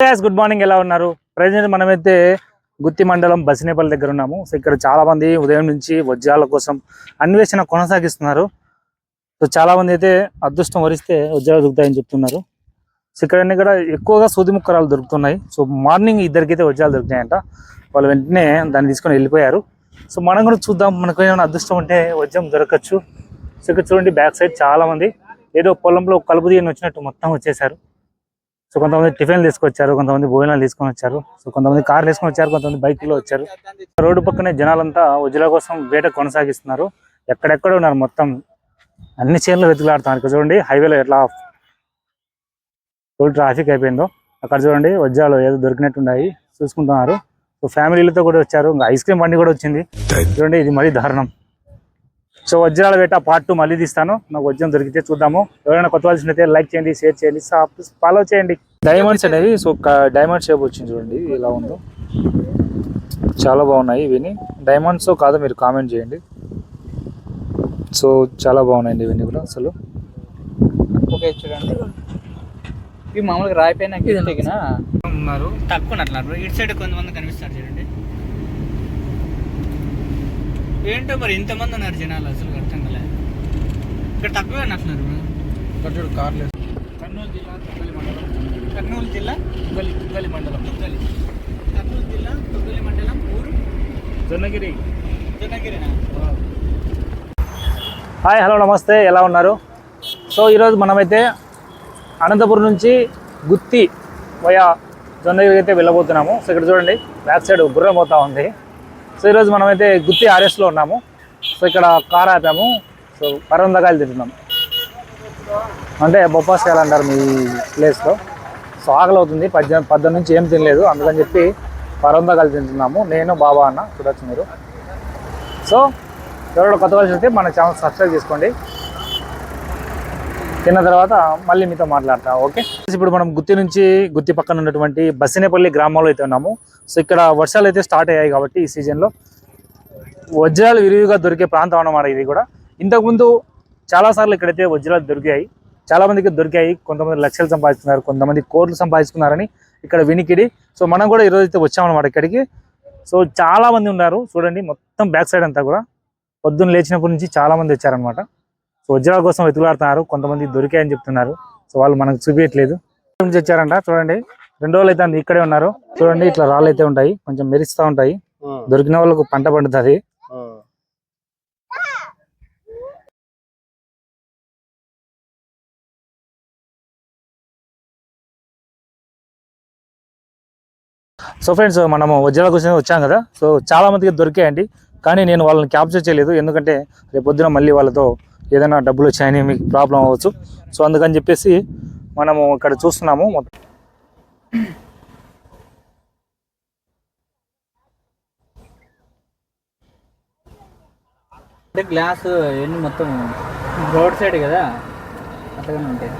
Good morning ఎలా ఉన్నారు? Present మనమైతే గుత్తి మండలం బసినేపల్లి దగ్గర ఉన్నాము. సో ఇక్కడ చాలా మంది ఉదయం నుంచి వజ్రాల కోసం అన్వేషణ కొనసాగిస్తున్నారు. సో చాలా మంది అయితే అదృష్టం వరిస్తే వజ్రాలు దొరుకుతాయని చెప్తున్నారు. సో ఇక్కడ కూడా ఎక్కువగా సూది ముక్కరాలు దొరుకుతున్నాయి. సో మార్నింగ్ ఇద్దరికైతే వజ్రాలు దొరుకుతాయంట వాళ్ళు వెంటనే దాన్ని తీసుకొని వెళ్ళిపోయారు. సో మనం కూడా చూద్దాం. మనకు ఏమైనా అదృష్టం ఉంటే వజ్రం దొరకచ్చు. సో ఇక్కడ చూడండి బ్యాక్ సైడ్ చాలా మంది ఏదో పొలంలో కలుపు తీయని వచ్చినట్టు మొత్తం వచ్చేసారు సో కొంతమంది టిఫిన్ తీసుకొచ్చారు కొంతమంది భోజనాలు తీసుకొని వచ్చారు. సో కొంతమంది కార్ తీసుకొని వచ్చారు కొంతమంది బైక్లో వచ్చారు. రోడ్డు పక్కనే జనాలంతా వజ్జల కోసం వేట కొనసాగిస్తున్నారు. ఎక్కడెక్కడ ఉన్నారు మొత్తం. అన్ని చీరలు వెతుకులాడుతున్నారు. ఇక్కడ చూడండి హైవేలో ఎట్లా ఫుల్ ట్రాఫిక్ అయిపోయిందో. అక్కడ చూడండి వజ్రాలు ఏదో దొరికినట్టున్నాయి. చూసుకుంటున్నారు. సో ఫ్యామిలీలతో కూడా వచ్చారు. ఇంకా ఐస్ క్రీమ్ బండి కూడా వచ్చింది. చూడండి ఇది మరీ దారుణం. సో వజ్రాల వేట పార్ట్ టూ మళ్ళీ తీస్తాను. నాకు వజ్రం దొరికితే చూద్దాము. ఎవరైనా కొత్త అయితే లైక్ చేయండి షేర్ చేయండి ఫాలో చేయండి. డైమండ్స్ అనేవి సో డైమండ్ షేప్ వచ్చింది చూడండి ఇలా ఉందో. చాలా బాగున్నాయి ఇవన్నీ. డైమండ్స్ కాదో మీరు కామెంట్ చేయండి. సో చాలా బాగున్నాయండి ఇవన్నీ కూడా అసలు. ఓకే చూడండి. ఇవి మామూలుగా రాయిపోయినా ఉన్నారు. తక్కువ అట్లా ఇటు సైడ్ కొంతమంది కనిపిస్తారు చూడండి. ఏంటో మరి ఇంతమంది ఉన్నారు జనాలు అసలు అర్థం కలే. ఇక్కడ తక్కువ అట్లున్నారు ఇక్కడ చూడు కార్లు కర్నూలు జిల్లా తొగ్గలి మండలం. కర్నూలు జిల్లా? తొగ్గలి తొగ్గలి మండలం. తొగ్గలి కర్నూలు జిల్లా తొగ్గలి మండలం ఊరు? జొన్నగిరి. జనగిరినా హాయ్ హలో నమస్తే. ఎలా ఉన్నారు? సో ఈరోజు మనమైతే అనంతపురం నుంచి గుత్తి వయా జొన్నగిరి అయితే వెళ్ళబోతున్నాము. సో ఇక్కడ చూడండి బ్యాక్ సైడ్ గుర్రం పోతా ఉంది. సో ఈరోజు మనమైతే గుత్తి ఆర్ఎస్లో ఉన్నాము. సో ఇక్కడ కార్ ఆపాము. సో పరందకాయలు తింటున్నాము అంటే బొప్పాస్కాయలు అంటారు మీ ప్లేస్లో. సో ఆకలి అవుతుంది. పద్దెనిమిది పద్దెనిమిది నుంచి ఏం తినలేదు. అందుకని చెప్పి పరందకాయలు తింటున్నాము. నేను బాబా అన్న చూడొచ్చు మీరు. సో ఎవరో కొత్త వాళ్ళు చూస్తే మన ఛానల్ సబ్స్క్రైబ్ చేసుకోండి. తిన్న తర్వాత మళ్ళీ మీతో మాట్లాడతా ఓకే? ఇప్పుడు మనం గుత్తి నుంచి గుత్తి పక్కన ఉన్నటువంటి బసినేపల్లి గ్రామంలో అయితే ఉన్నాము. సో ఇక్కడ వర్షాలు అయితే స్టార్ట్ అయ్యాయి కాబట్టి ఈ సీజన్లో వజ్రాలు విరివిగా దొరికే ప్రాంతం అన్నమాట ఇది కూడా. ఇంతకుముందు చాలాసార్లు ఇక్కడైతే వజ్రాలు దొరికాయి. చాలా మందికి దొరికాయి కొంతమంది లక్షలు సంపాదిస్తున్నారు కొంతమంది కోట్లు సంపాదించుకున్నారని ఇక్కడ వినికిడి. సో మనం కూడా ఈరోజు అయితే వచ్చామన్నమాట ఇక్కడికి. సో చాలా మంది ఉన్నారు. చూడండి మొత్తం బ్యాక్ సైడ్ అంతా కూడా. పొద్దున్న లేచినప్పటి నుంచి చాలామంది వచ్చారనమాట సో వజ్రాల కోసం వెతుకులాడుతున్నారు. కొంతమంది దొరికాయని చెప్తున్నారు. సో వాళ్ళు మనకు చూపించట్లేదు. నుంచి వచ్చారంట చూడండి. రెండు రోజులు అయితే ఇక్కడే ఉన్నారు. చూడండి ఇట్లా రాళ్ళు అయితే ఉంటాయి. కొంచెం మెరుస్తూ ఉంటాయి. దొరికిన వాళ్ళకు పంట పండుతుంది. సో ఫ్రెండ్స్ మనము వజ్రాల కోసం వచ్చాం కదా. సో చాలా మందికి దొరికాయండి. కానీ నేను వాళ్ళని క్యాప్చర్ చేయలేదు. ఎందుకంటే రేపు పొద్దున మళ్ళీ వాళ్ళతో ఏదైనా డబ్బులు వచ్చాయని మీకు ప్రాబ్లం అవ్వచ్చు. సో అందుకని చెప్పేసి మనము ఇక్కడ చూస్తున్నాము. మొత్తం అంటే గ్లాస్ ఎన్ని మొత్తం రోడ్ సైడ్ కదా? అట్లాగే ఉంటాయి.